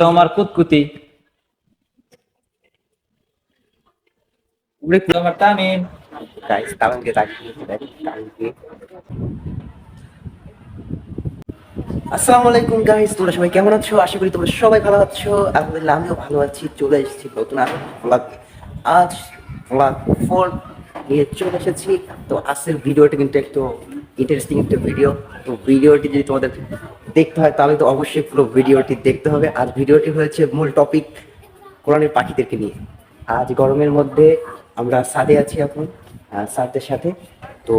আমার কুতকুতি। উড়ে আমার তামিম গাইস তামিমকে আসসালামু আলাইকুম গাইস তোমরা সবাই কেমন আছো? আশা করি তোমরা সবাই ভালো আছো। আলহামদুলিল্লাহ, আমিও ভালো আছি। চলে এসেছি নতুন ব্লগ আজ ব্লগ ফোর নিয়ে চলে এসেছি। তো আজকের ভিডিওটা কিন্তু একটু ইন্টারেস্টিং একটা ভিডিও তো ভিডিওটি যদি তোমাদের দেখতে হয় তাহলে তো অবশ্যই পুরো ভিডিওটি দেখতে হবে। আর ভিডিওটি হয়েছে মূল টপিক কোরআনের পাখিদেরকে নিয়ে। আজ গরমের মধ্যে আমরা সাদে আছি এখন আহ, স্যারদের সাথে। তো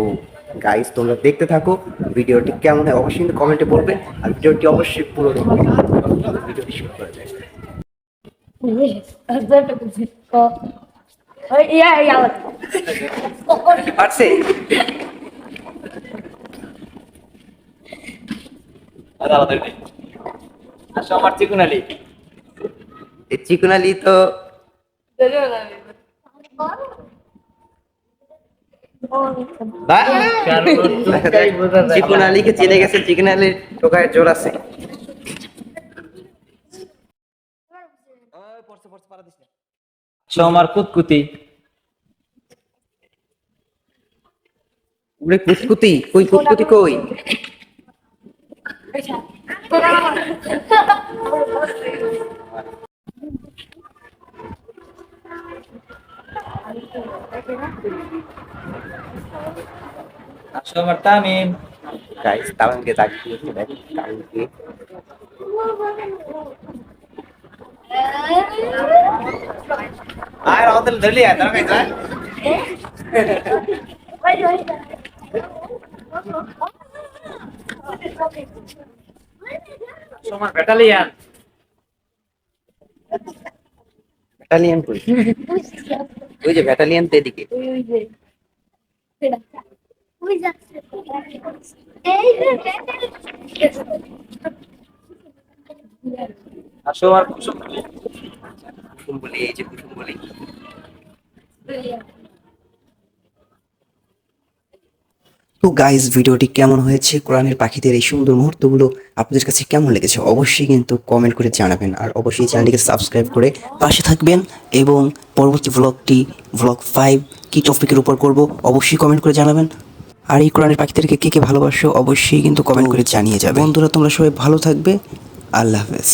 গাইস তোমরা দেখতে থাকো ভিডিওটি কেমন হয় অবশ্যই কিন্তু কমেন্টে বলবে। আর ভিডিওটি অবশ্যই পুরো দেখবে ভিডিওটি শুরু করা যায় ja. পারছে আসো আমার তো চিকন আলীকে চিনে গেছে চিকন আলীর টোকায় জোর আছে। আমার কুতকুতি। উড়ে কুতকুতি কই কুতকুতি কই? আসো আমার তামিম গাইস তামিমকে তাকিয়ে দেখ তামিমকে আর আমাদের ধরলি আর দাঁড়া কাইতা আসো আমার ব্যাটালিয়ান ব্যাটালিয়ান কই ওই যে ব্যাটালিয়ান তো এদিকে। আসো আর কুসুম বলি। এই যে কুসুম বলি। তো গাইস ভিডিওটি কেমন হয়েছে? কোরআনের পাখিদের এই সুন্দর মুহূর্তগুলো আপনাদের কাছে কেমন লেগেছে? অবশ্যই কিন্তু কমেন্ট করে জানাবেন আর অবশ্যই চ্যানেলটিকে সাবস্ক্রাইব করে পাশে থাকবেন এবং পরবর্তী ব্লগটি ব্লগ ফাইভ কি টপিকের উপর করব অবশ্যই কমেন্ট করে জানাবেন। আর এই কোরআনের পাখিদেরকে কে কে ভালোবাসো অবশ্যই কিন্তু কমেন্ট করে জানিয়ে যাবে বন্ধুরা, তোমরা সবাই ভালো থাকবে। আল্লাহ হাফেজ।